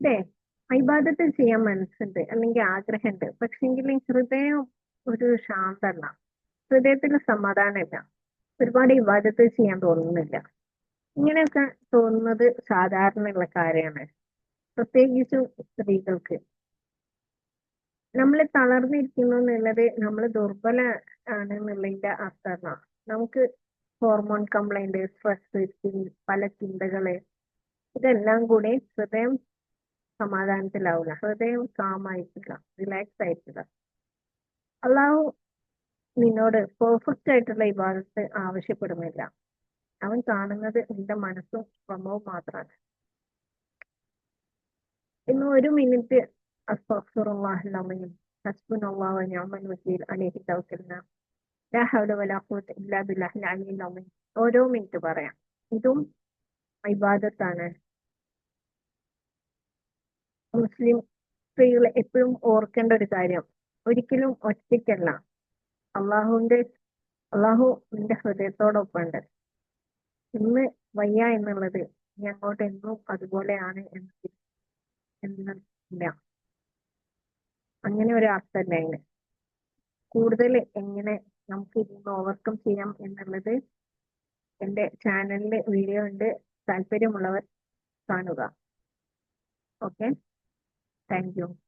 അതെ. ഇബാദത്ത് ചെയ്യാൻ മനസ്സുണ്ട് അല്ലെങ്കിൽ ആഗ്രഹമുണ്ട്. പക്ഷെങ്കിൽ ഹൃദയം ഒരു ശാന്തല്ല. ഹൃദയത്തിൽ സമാധാനമില്ല. ഒരുപാട് ഇബാദത്ത് ചെയ്യാൻ തോന്നുന്നില്ല. ഇങ്ങനെയൊക്കെ തോന്നുന്നത് സാധാരണയുള്ള കാര്യമാണ്. പ്രത്യേകിച്ചും സ്ത്രീകൾക്ക്. നമ്മൾ തളർന്നിരിക്കുന്നു എന്നുള്ളത് നമ്മൾ ദുർബല ആണെന്നുള്ളതിന്റെ അർത്ഥമാണ്. നമുക്ക് ഹോർമോൺ കംപ്ലൈന്റ് സ്ട്രെസ് പല ചിന്തകൾ ഇതെല്ലാം കൂടി ഹൃദയം സമാധാനത്തിലാവില്ല ഹൃദയം കാമായിട്ടില്ല റിലാക്സ് ആയിട്ടില്ല. അള്ളാഹു നിന്നോട് പെർഫെക്റ്റ് ആയിട്ടുള്ള ഇബാദത്ത് ആവശ്യപ്പെടുന്നില്ല. അവൻ കാണുന്നത് നിന്റെ മനസ്സും ശ്രമവും മാത്രമാണ് ഇന്ന് ഒരു മിനിറ്റ് ലാ ഹൗല വലാ ഓരോ മിനിറ്റ് പറയാം. ഇതും ഇബാദത്താണ്. മുസ്ലിം സ്ത്രീകൾ എപ്പോഴും ഓർക്കേണ്ട ഒരു കാര്യം. ഒരിക്കലും ഒറ്റയ്ക്കല്ല. അള്ളാഹുവിന്റെ അള്ളാഹു നിന്റെ ഹൃദയത്തോടൊപ്പമുണ്ട്. ഇന്ന് വയ്യ എന്നുള്ളത് ഇനി അങ്ങോട്ട് എന്നും അതുപോലെയാണ് എന്ന് എന്നില്ല അങ്ങനെ ഒരു അർത്ഥമല്ല അതിന് കൂടുതൽ എങ്ങനെ നമുക്ക് ഇതിന്ന് ഓവർകം ചെയ്യാം എന്നുള്ളത് എന്റെ ചാനലിൽ വീഡിയോ ഉണ്ട്. താല്പര്യമുള്ളവർ കാണുക. Okay Thank you.